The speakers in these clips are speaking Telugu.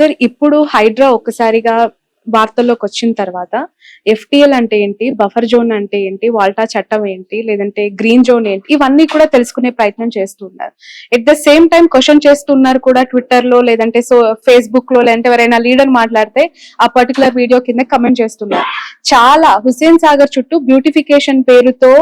సార్ ఇప్పుడు హైడ్రా ఒక్కసారిగా వార్తల్లోకి వచ్చిన తర్వాత ఎఫ్టిఎల్ అంటే ఏంటి బఫర్ జోన్ అంటే ఏంటి వాల్టా చట్టం ఏంటి లేదంటే గ్రీన్ జోన్ ఏంటి ఇవన్నీ కూడా తెలుసుకునే ప్రయత్నం చేస్తున్నారు at the same time question చేస్తున్నారు కూడా ట్విట్టర్లో లేదంటే సో ఫేస్బుక్లో లేదంటే ఎవరైనా లీడర్ మాట్లాడితే ఆ పర్టికులర్ వీడియో కింద కమెంట్ చేస్తున్నారు. చాలా హుస్సేన్ సాగర్ చుట్టూ బ్యూటిఫికేషన్ పేరుతో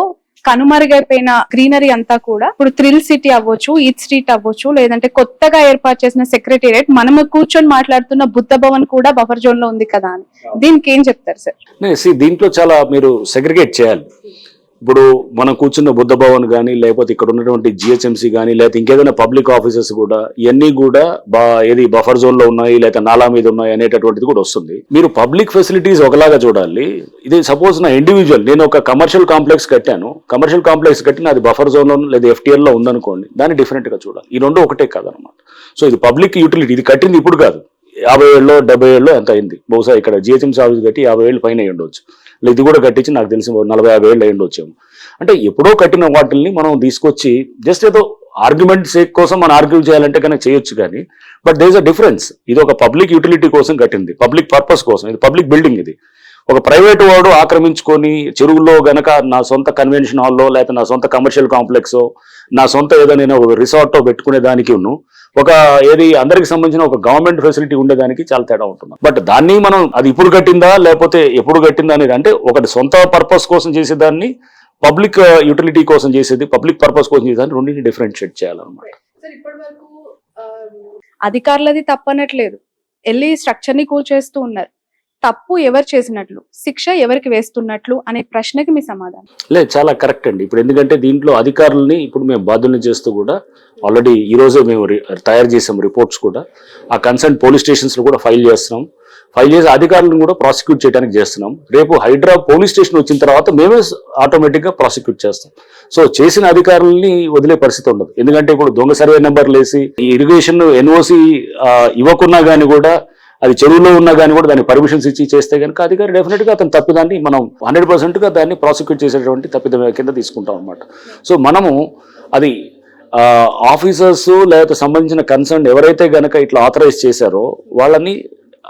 కనుమరుగైపోయిన గ్రీనరీ అంతా కూడా ఇప్పుడు థ్రిల్ సిటీ అవ్వచ్చు ఈత్ స్ట్రీట్ అవ్వచ్చు లేదంటే కొత్తగా ఏర్పాటు చేసిన సెక్రటేరియట్ మనము కూర్చొని మాట్లాడుతున్న బుద్ధ భవన్ కూడా బఫర్ జోన్లో ఉంది కదా అని. దీనికి ఏం చెప్తారు సార్? దీంట్లో చాలా మీరు సెగ్రిగేట్ చేయాలి. ఇప్పుడు మనం కూర్చున్న బుద్ధ భవన్ కానీ లేకపోతే ఇక్కడ ఉన్నటువంటి జిహెచ్ఎంసీ కానీ లేకపోతే ఇంకేదైనా పబ్లిక్ ఆఫీసెస్ కూడా ఇవన్నీ కూడా బా ఏది బఫర్ జోన్లో ఉన్నాయి లేకపోతే నాలా మీద ఉన్నాయి అనేటటువంటిది కూడా వస్తుంది. మీరు పబ్లిక్ ఫెసిలిటీస్ ఒకలాగా చూడాలి. ఇది సపోజ్ నా ఇండివిజువల్ నేను ఒక కమర్షియల్ కాంప్లెక్స్ కట్టాను. కమర్షియల్ కాంప్లెక్స్ కట్టిన అది బఫర్ జోన్లో లేదా ఎఫ్టీఎల్లో ఉందనుకోండి దాన్ని డిఫరెంట్గా చూడాలి. ఈ రెండు ఒకటే కాదనమాట. సో ఇది పబ్లిక్ యూటిలిటీ ఇది కట్టింది ఇప్పుడు కాదు. యాభై ఏళ్ళలో డెబ్బై ఏళ్ళలో ఎంత అయింది? బహుశా ఇక్కడ జిహెచ్ఎంసీ ఆఫీస్ కట్టి యాభై ఏళ్ళు పైన అయ్యి ఉండొచ్చు. ఇది కూడా కట్టించి నాకు తెలిసి నలభై యాభై ఏళ్ళు అయ్యి ఉండొచ్చాము అంటే ఎప్పుడో కట్టిన వాటిల్ని మనం తీసుకొచ్చి జస్ట్ ఏదో ఆర్గ్యుమెంట్ సేక్ కోసం మనం ఆర్గ్యూ చేయాలంటే కనుక చేయొచ్చు కానీ బట్ దేస్ అ డిఫరెన్స్ ఇది ఒక పబ్లిక్ యూటిలిటీ కోసం కట్టింది. పబ్లిక్ పర్పస్ కోసం. ఇది పబ్లిక్ బిల్డింగ్ ఇది. ఒక ప్రైవేట్ వాడు ఆక్రమించుకొని చెరువుల్లో గనక నా సొంత కన్వెన్షన్ హాల్లో లేకపోతే నా సొంత కమర్షియల్ కాంప్లెక్స్ నా సొంత ఏదో నేను ఒక రిసార్ట్ పెట్టుకునే దానికి ఉన్నాను ఒక ఏది అందరికి సంబంధించిన ఒక గవర్నమెంట్ ఫెసిలిటీ ఉండేదానికి చాలా తేడా ఉంటుంది. బట్ దాన్ని మనం అది ఇప్పుడు కట్టిందా లేకపోతే ఎప్పుడు కట్టిందా అనేది అంటే ఒకటి సొంత పర్పస్ కోసం చేసేదాన్ని పబ్లిక్ యూటిలిటీ కోసం చేసేది పబ్లిక్ పర్పస్ కోసం చేసేదాన్ని రెండింటిని డిఫరెన్షియేట్ చేయాలన్నమాట. అధికారులది తప్పనట్లేదు. వెళ్ళి స్ట్రక్చర్ని కూల్చేస్తూ ఉన్నారు. తప్పు ఎవరు చేసినట్లు శిక్ష ఎవరికి వేస్తున్నట్లు అనే ప్రశ్నకి మీ సమాధానం. లేదు చాలా కరెక్ట్ అండి. ఇప్పుడు ఎందుకంటే దీంట్లో అధికారులని ఇప్పుడు మేము బాధ్యులను చేస్తూ కూడా ఆల్రెడీ ఈ రోజే మేము రి- తయారు చేసాం రిపోర్ట్స్ కూడా. ఆ కన్సర్న్ పోలీస్ స్టేషన్స్లో కూడా ఫైల్ చేస్తున్నాం. ఫైల్ చేసి అధికారులను కూడా ప్రాసిక్యూట్ చేయడానికి చేస్తున్నాం. రేపు హైడ్రా పోలీస్ స్టేషన్ వచ్చిన తర్వాత మేమే ఆటోమేటిక్గా ప్రాసిక్యూట్ చేస్తాం. సో చేసిన అధికారులని వదిలే పరిస్థితి ఉండదు. ఎందుకంటే ఇప్పుడు దొంగ సర్వే నెంబర్లు వేసి ఈ ఇరిగేషన్ ఎన్ఓసి ఇవ్వకున్నా కానీ కూడా అది చెరువులో ఉన్నా కానీ కూడా దానికి పర్మిషన్స్ ఇచ్చి చేస్తే కనుక అధికారి డెఫినెట్గా అతను తప్పిదాన్ని మనం హండ్రెడ్ పర్సెంట్గా దాన్ని ప్రాసిక్యూట్ చేసేటువంటి తప్పిదం కింద తీసుకుంటాం అనమాట సో మనము అది ఆఫీసర్స్ లేకపోతే సంబంధించిన కన్సర్న్ ఎవరైతే గనక ఇట్లా ఆథరైజ్ చేశారో వాళ్ళని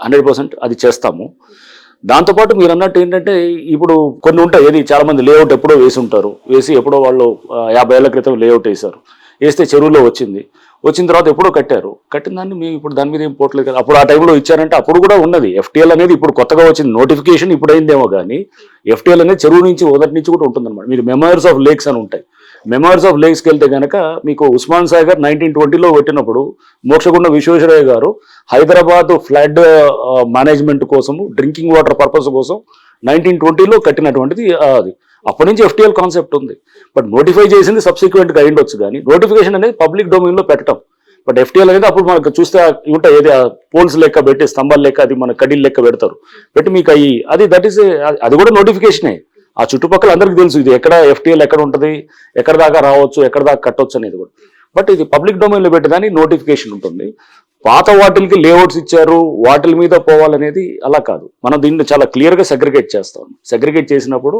హండ్రెడ్ పర్సెంట్ అది చేస్తాము. దాంతోపాటు మీరు అన్నట్టు ఏంటంటే ఇప్పుడు కొన్ని ఉంటాయి ఏది చాలా మంది లేఅవుట్ ఎప్పుడో వేసి ఉంటారు. వేసి ఎప్పుడో వాళ్ళు యాభై ఏళ్ళ క్రితం లేఅవుట్ వేశారు. వేస్తే చెరువులో వచ్చింది. వచ్చిన తర్వాత ఎప్పుడో కట్టారు. కట్టిన దాన్ని మేము ఇప్పుడు దాని మీద ఏం పోవట్లేదు కదా. అప్పుడు ఆ టైంలో ఇచ్చారంటే అప్పుడు కూడా ఉన్నది. ఎఫ్టీఎల్ అనేది ఇప్పుడు కొత్తగా వచ్చింది. నోటిఫికేషన్ ఇప్పుడు అయిందేమో కానీ ఎఫ్టీఎల్ అనేది చెరువు నుంచి మొదటి నుంచి కూడా ఉంటుందన్నమాట. మీరు మెమోరీస్ ఆఫ్ లేక్స్ అని ఉంటాయి. మెమోరీస్ ఆఫ్ లేక్స్కి వెళ్తే కనుక మీకు ఉస్మాన్ సాగర్ నైన్టీన్ ట్వంటీలో పెట్టినప్పుడు మోక్షగుండ విశ్వేశ్వరయ్య గారు హైదరాబాద్ ఫ్లడ్ మేనేజ్మెంట్ కోసము డ్రింకింగ్ వాటర్ పర్పస్ కోసం నైన్టీన్ ట్వంటీలో కట్టినటువంటిది అది. అప్పటి నుంచి ఎఫ్టీఎల్ కాన్సెప్ట్ ఉంది. బట్ నోటిఫై చేసింది సబ్సిక్వెంట్గా అయ్యిండొచ్చు కానీ నోటిఫికేషన్ అనేది పబ్లిక్ డొమైన్లో పెట్టడం బట్ ఎఫ్టీఎల్ అనేది అప్పుడు మనకు చూస్తే ఉంటాయి ఏది పోల్స్ లెక్క పెట్టి స్తంభాల లెక్క అది మన కడీలు లెక్క పెడతారు. పెట్టి మీకు అయ్యి అది దట్ ఈస్ అది కూడా నోటిఫికేషనే. ఆ చుట్టుపక్కల అందరికీ తెలుసు ఇది ఎక్కడ ఎఫ్టీఎల్ ఎక్కడ ఉంటుంది ఎక్కడ దాకా రావచ్చు ఎక్కడ దాకా కట్టొచ్చు అనేది కూడా. బట్ ఇది పబ్లిక్ డొమైన్లో నోటిఫికేషన్ ఉంటుంది. పాత వాటిల్కి లేఅవుట్స్ ఇచ్చారు వాటిల మీద పోవాలనేది అలా కాదు. మనం దీన్ని చాలా క్లియర్గా సెగ్రిగేట్ చేస్తాం. సెగ్రిగేట్ చేసినప్పుడు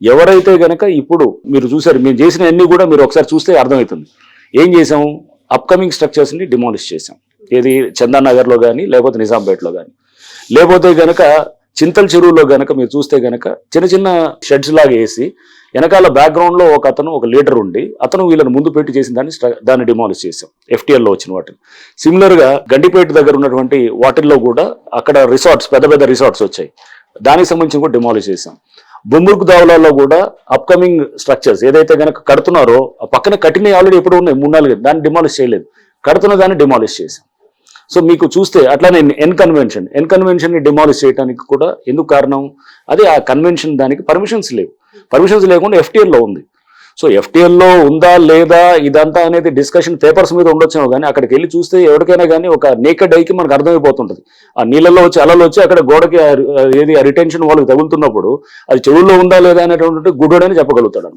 ఎవరైతే గనక ఇప్పుడు మీరు చూసారు మేము చేసిన అన్ని కూడా మీరు ఒకసారి చూస్తే అర్థమవుతుంది. ఏం చేసాం అప్కమింగ్ స్ట్రక్చర్స్ని డిమాలిష్ చేసాం ఏది చందానగర్లో కానీ లేకపోతే నిజాంపేటలో కానీ లేకపోతే గనక చింతల చెరువులో గనక మీరు చూస్తే గనక చిన్న చిన్న షెడ్స్ లాగా వేసి వెనకాల బ్యాక్గ్రౌండ్లో ఒక అతను ఒక లీడర్ ఉండి అతను వీళ్ళని ముందు పెట్టి చేసిన దాన్ని దాన్ని డిమాలిష్ చేసాం ఎఫ్టీఎల్లో వచ్చిన వాటిని. సిమిలర్గా గండిపేట దగ్గర ఉన్నటువంటి వాటిల్లో కూడా అక్కడ రిసార్ట్స్ పెద్ద పెద్ద రిసార్ట్స్ వచ్చాయి. దానికి సంబంధించి కూడా డిమాలిష్ చేసాం బొమ్మురుకు దావులలో కూడా అప్కమింగ్ స్ట్రక్చర్స్ ఏదైతే గనక కడుతున్నారో ఆ పక్కన కట్టినవి ఆల్రెడీ ఎప్పుడు ఉన్నాయి మూడు నాలుగు దాన్ని డిమాలిష్ చేయలేదు. కడుతున్న దాన్ని డిమాలిష్ చేశాం. సో మీకు చూస్తే అట్లానే ఎన్ కన్వెన్షన్ ఎన్ కన్వెన్షన్ని డిమాలిష్ చేయడానికి కూడా ఎందుకు కారణం? అదే ఆ కన్వెన్షన్ దానికి పర్మిషన్స్ లేవు. పర్మిషన్స్ లేకుండా ఎఫ్టీఎల్లో లో ఉంది. సో ఎఫ్టీఎల్లో లో ఉందా లేదా ఇదంతా అనేది డిస్కషన్ పేపర్స్ మీద ఉండొచ్చేమో కానీ అక్కడికి వెళ్ళి చూస్తే ఎవరికైనా కానీ ఒక నేకెడ్ డైకి మనకు అర్థమైపోతుంటుంది. ఆ నీళ్ళలో వచ్చి అలలు వచ్చి అక్కడ గోడకి ఆ- ఏది రిటెన్షన్ వాళ్ళకి తగులుతున్నప్పుడు అది చెవుల్లో ఉందా లేదా అనేటువంటి గుడ్డని చెప్పగలుగుతాడు అనమాట